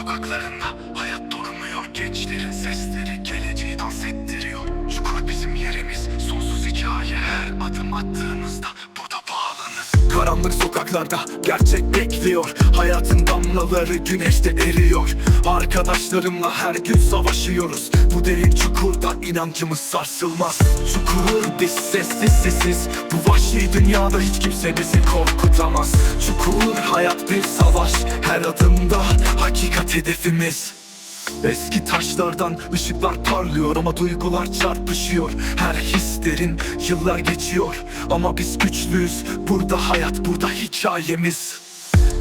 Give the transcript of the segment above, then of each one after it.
sokaklarında hayat durmuyor. Gençlerin sesleri geleceği dans ettiriyor. Çukur bizim yerimiz sonsuz hikaye Her adım bağlanır Karanlık sokaklarda gerçek bekliyor. Hayatın damlaları güneşte eriyor. Arkadaşlarımla her gün savaşıyoruz. Bu derin çukurda inancımız sarsılmaz. Çukur biz sessiz sessiz. Bu vahşi dünyada hiç kimse bizi korkutamaz. Çukur hayat bir savaş. Her adımda hakikat hedefimiz Eski taşlardan ışıklar parlıyor ama duygular çarpışıyor. Her his derin, yıllar geçiyor ama biz güçlüyüz. Burada hayat, burada hikayemiz.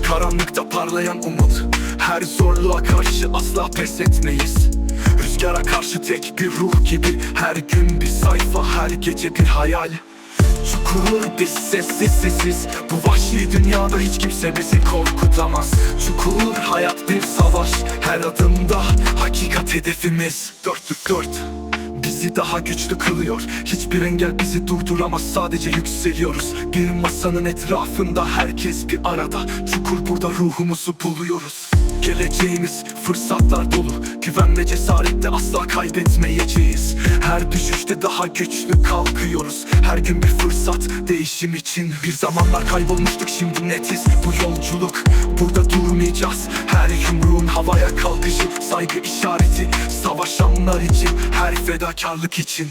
Karanlıkta parlayan umut Her zorluğa karşı asla pes etmeyiz. Rüzgara karşı tek bir ruh gibi Her gün bir sayfa, her gece bir hayal. Çukur biz sessiz sessiz. Bu vahşi dünyada hiç kimse bizi korkutamaz. Çukur hayat bir savaş Her hakikat hedefimiz Dörtlük dört. Bizi daha güçlü kılıyor. Hiçbir engel bizi durduramaz. Sadece yükseliyoruz. Bir masanın etrafında herkes bir arada. Çukur burada ruhumuzu buluyoruz. Geleceğimiz fırsatlar dolu. Güven ve cesarette asla kaybetmeyeceğiz. Her düşüşte daha güçlü kalkıyoruz. Her gün bir fırsat değişim için Bir zamanlar kaybolmuştuk. Şimdi netiz. Bu yolculuk burada durmayacağız. Her yumruğun havaya kalkışı Saygı işareti. Savaşanlar için Her fedakarlık için.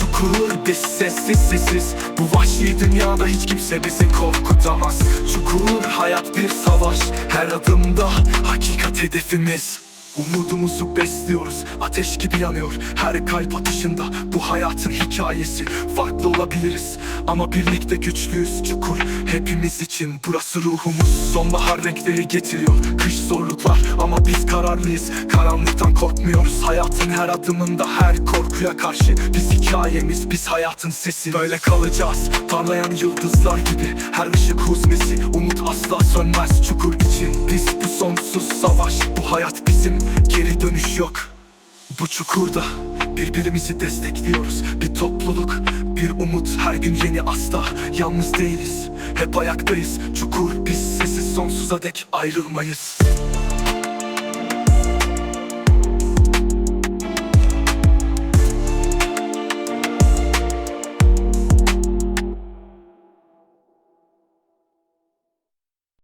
Çukur biz sessiz sessiz. Bu vahşi dünyada hiç kimse bizi korkutamaz. Çukur hayat bir savaş. Her adımda hakikat hedefimiz Umudumuzu besliyoruz Ateş gibi yanıyor. Her kalp atışında Bu hayatın hikayesi. Farklı olabiliriz ama birlikte güçlüyüz Çukur. Hepimiz için Burası ruhumuz. Sonbahar renkleri getiriyor Kış zorluklar. Ama biz kararlıyız Karanlıktan korkmuyoruz. Hayatın her adımında her korkuya karşı. Biz hikayemiz biz hayatın sesi. Böyle kalacağız parlayan yıldızlar gibi. Her ışık huzmesi umut asla sönmez Çukur için. Biz bu sonsuz savaş Bu hayat bizim geri dönüş yok. Bu çukurda birbirimizi destekliyoruz. Bir topluluk, bir umut her gün yeni asla. Yalnız değiliz, hep ayaktayız. Çukur biz sessiz sonsuza dek ayrılmayız